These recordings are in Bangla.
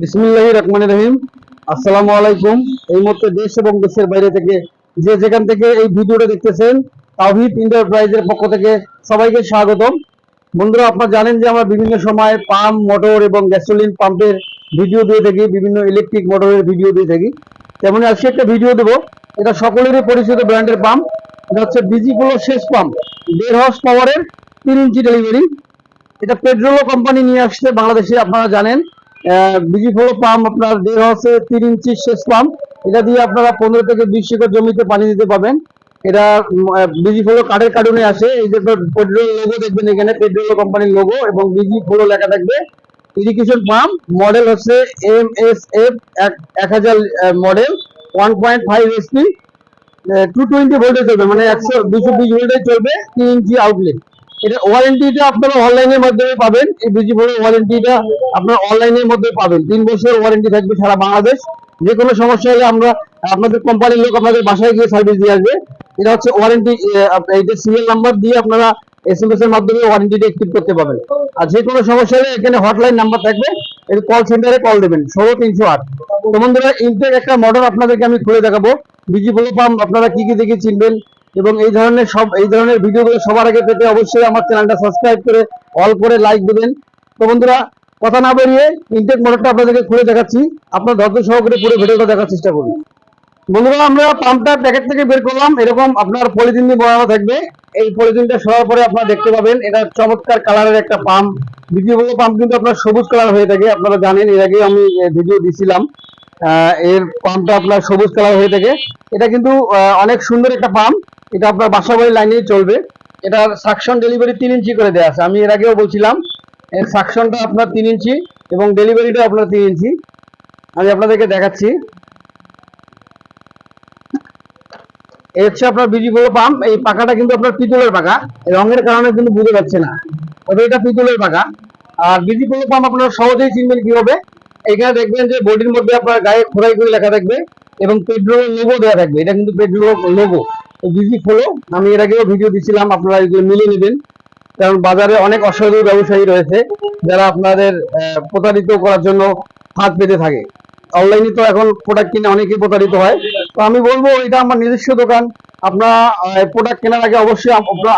বিসমুল্লাহ রহমান রহিম। আসসালামু আলাইকুম। এই মুহূর্তে দেশ এবং দেশের বাইরে থেকে যে যেখান থেকে এই ভিডিওটা দেখতেছেন, তাওহিদ এন্টারপ্রাইজের পক্ষ থেকে সবাইকে স্বাগতম। বন্ধুরা, আপনারা জানেন যে আমরা বিভিন্ন সময় পাম্প মোটর এবং গ্যাসোলিন পাম্পের ভিডিও দিয়ে থাকি, বিভিন্ন ইলেকট্রিক মোটরের ভিডিও দিয়ে থাকি। তেমনি আজকে একটা ভিডিও দেবো। এটা সকলেরই পরিচিত ব্র্যান্ডের পাম্প এটা হচ্ছে বিজি পোলো শেষ পাম্প দেড় হর্স পাওয়ারের তিন ইঞ্চি ডেলিভারি এটা পেট্রোলো কোম্পানি নিয়ে আসছে, বাংলাদেশে, আপনারা জানেন। বিজি ফলো পাম্প আপনার দেড় হচ্ছে তিন ইঞ্চি শেষ পাম্প। এটা দিয়ে আপনারা পনেরো থেকে বিশ একর জমিতে পানি দিতে পাবেন এটা বিজি ফলো কার্ডের কার্টুনে আসে এই যে পেট্রোল লোগো দেখবেন এখানে পেট্রোল কোম্পানির লোগো এবং বিজি ফলো লেখা থাকবে। ইরিগেশন পাম্প মডেল হচ্ছে এম এস এফ এক হাজার model one point five SP two twenty ভোল্টে চলবে মানে একশো, দুশো বিশ ভোল্টে চলবে, তিন ইঞ্চি আউটলেট এটা ওয়ারেন্টিটা আপনারা অনলাইনের মাধ্যমে পাবেন। এই বিজি বোর্ডের ওয়ারেন্টিটা আপনারা অনলাইনের মধ্যে পাবেন। তিন ওয়ারেন্টি থাকবে সারা বাংলাদেশ। যে কোনো সমস্যা হলে আমরা, আপনাদের কোম্পানির লোক আপনাদের বাসায় গিয়ে সার্ভিস দিয়ে আসবে। এটা হচ্ছে ওয়ারেন্টি এইটা সিরিয়াল নাম্বার দিয়ে আপনারা এর মাধ্যমে ওয়ারেন্টিটা অ্যাক্টিভ করতে পারবেন। আর যে কোনো সমস্যা হলে এখানে হটলাইন নাম্বার থাকবে। এই কল সেন্টারে কল দেবেন। ষোলো তিনশো আট। তো বন্ধুরা একটা মডেল আপনাদেরকে আমি খুলে দেখাবো। বিজি পোলো পাম্প আপনারা কি কি দেখে চিনবেন? এবং এই ধরনের সব, এই ধরনের ভিডিওগুলো সবার আগে পেতে অবশ্যই আমার চ্যানেলটা সাবস্ক্রাইব করে অল করে লাইক দেবেন। তো বন্ধুরা, কথা না বেরিয়ে ইনটেক মডেলটা আপনাদেরকে খুলে দেখাচ্ছি। আপনার ধৈর্য সহকারে পুরো ভিডিওটা দেখার চেষ্টা করুন। বন্ধুরা, আমরা পাম্পটা প্যাকেট থেকে বের করলাম। এরকম আপনার পলিথিন দিয়ে বসানো থাকবে। এই পলিথিনটা সরার পরে আপনারা দেখতে পাবেন, এটা চমৎকার কালারের একটা পাম্প দ্বিতীয়গুলো পাম্প কিন্তু আপনার সবুজ কালার হয়ে থাকে, আপনারা জানেন, এর আগে আমি ভিডিও দিছিলাম। এর পাম্পটা আপনার সবুজ কালার হয়ে থাকে। এটা কিন্তু অনেক সুন্দর একটা পাম্প এটা আপনার বাসা বাড়ি লাইনেই চলবে। এটার সাকশন ডেলিভারি তিন ইঞ্চি করে দেওয়া আছে। আমি এর আগেও বলছিলাম, এর সাকশনটা আপনার তিন ইঞ্চি এবং ডেলিভারিটা আপনার তিন ইঞ্চি। আমি আপনাদেরকে দেখাচ্ছি। এই হচ্ছে আপনার বিজি বলো পাম্প এই পাকাটা কিন্তু আপনার পিতলের পাকা রঙের কারণে কিন্তু বুঝে যাচ্ছে না। তবে এটা পিতলের পাকা আর বিজি বলো পাম্প আপনার সহজেই চিনবেন কি হবে এখানে দেখবেন যে বডির মধ্যে আপনার গায়ে খোদাই করে লেখা থাকবে এবং পেট্রোল লোগো দেওয়া থাকবে। এটা কিন্তু পেট্রোল লোগো বিজি ফলো আমি এর আগেও ভিডিও দিছিলাম, আপনারা এগুলো মিলিয়ে নেবেন। কারণ বাজারে অনেক অসাধু ব্যবসায়ী রয়েছে, যারা আপনাদের প্রতারিত করার জন্য হাত পেতে থাকে। অনলাইনে তো এখন প্রোডাক্ট কিনে অনেকেই প্রতারিত হয়। তো আমি বলব, এটা আমার নিজস্ব দোকান। আপনারা প্রোডাক্ট কেনার আগে অবশ্যই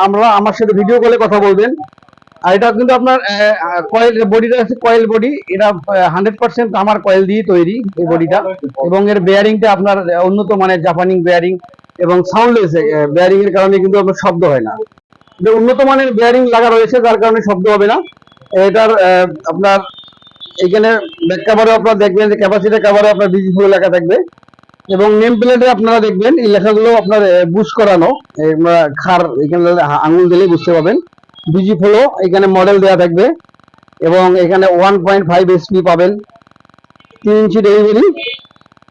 আমরা আমার সাথে ভিডিও কলে কথা বলবেন। আর এটা কিন্তু আপনার কয়েল বডিটা আছে কয়েল বডি এটা হান্ড্রেড পার্সেন্ট আমার কয়েল দিয়ে তৈরি এই বডিটা এবং এর বেয়ারিংটা আপনার উন্নত মানের জাপানি বেয়ারিং এবং সাউন্ডলেস বেয়ারিং এর কারণে কিন্তু আপনার শব্দ হয় না। উন্নত মানের বেয়ারিং লাগা রয়েছে, যার কারণে শব্দ হবে না। এটার আপনার এখানে ব্যাক কাভারে আপনারা দেখবেন যে ক্যাপাসিটি কাভারে আপনার বিজি ফুল লেখা থাকবে। এবং নেম প্লেটে আপনারা দেখবেন, এই লেখাগুলো আপনার বুশ করানো। খার এখানে আঙুল দিলেই বুঝতে পাবেন বিজি ফ্লো এখানে মডেল দেওয়া থাকবে। এবং এখানে ওয়ান পয়েন্ট ফাইভ এসপি পাবেন। তিন ইঞ্চি ডেলিভারি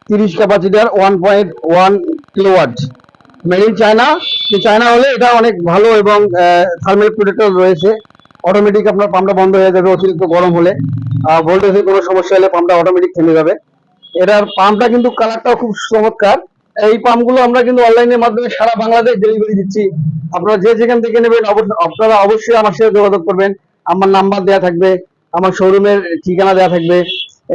তিরিশ capacitor one point one kilowatt made in China China হলে এটা অনেক ভালো এবং থার্মেল প্রোটেক্টর রয়েছে। অটোমেটিক আপনার পাম্পটা বন্ধ হয়ে যাবে, অতিরিক্ত গরম হলে। ভোল্টেজের কোনো সমস্যা হলে পাম্পটা অটোমেটিক থেমে যাবে। এটার পাম্পটা কিন্তু কালারটাও খুব চমৎকার। এই পাম্পগুলো আমরা কিন্তু অনলাইনের মাধ্যমে সারা বাংলাদেশ ডেলিভারি দিচ্ছি। আপনারা যে যেখান থেকে নেবেন আপনারা অবশ্যই আমার সাথে যোগাযোগ করবেন। আমার নাম্বার দেওয়া থাকবে, আমার শোরুমের ঠিকানা দেওয়া থাকবে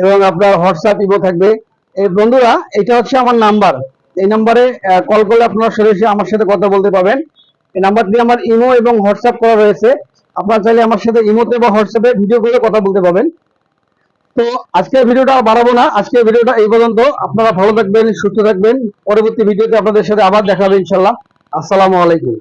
এবং আপনার হোয়াটসঅ্যাপ ইবো থাকবে। এই বন্ধুরা, এটা হচ্ছে আমার নাম্বার। এই নাম্বারে কল করলে আপনারা সরাসরি আমার সাথে কথা বলতে পারবেন। এই নাম্বার দিয়ে আমার ইমো এবং হোয়াটসঅ্যাপ করা রয়েছে। আপনারা চাইলে আমার সাথে ইমোতে বা হোয়াটসঅ্যাপে ভিডিও করে কথা বলতে পারবেন। তো, আজকের ভিডিওটা বাড়াবো না। আজকের ভিডিওটা এই পর্যন্ত। আপনারা ভালো থাকবেন, সুস্থ থাকবেন। পরবর্তী ভিডিওতে আপনাদের সাথে আবার দেখা হবে ইনশাল্লাহ আসসালামু আলাইকুম।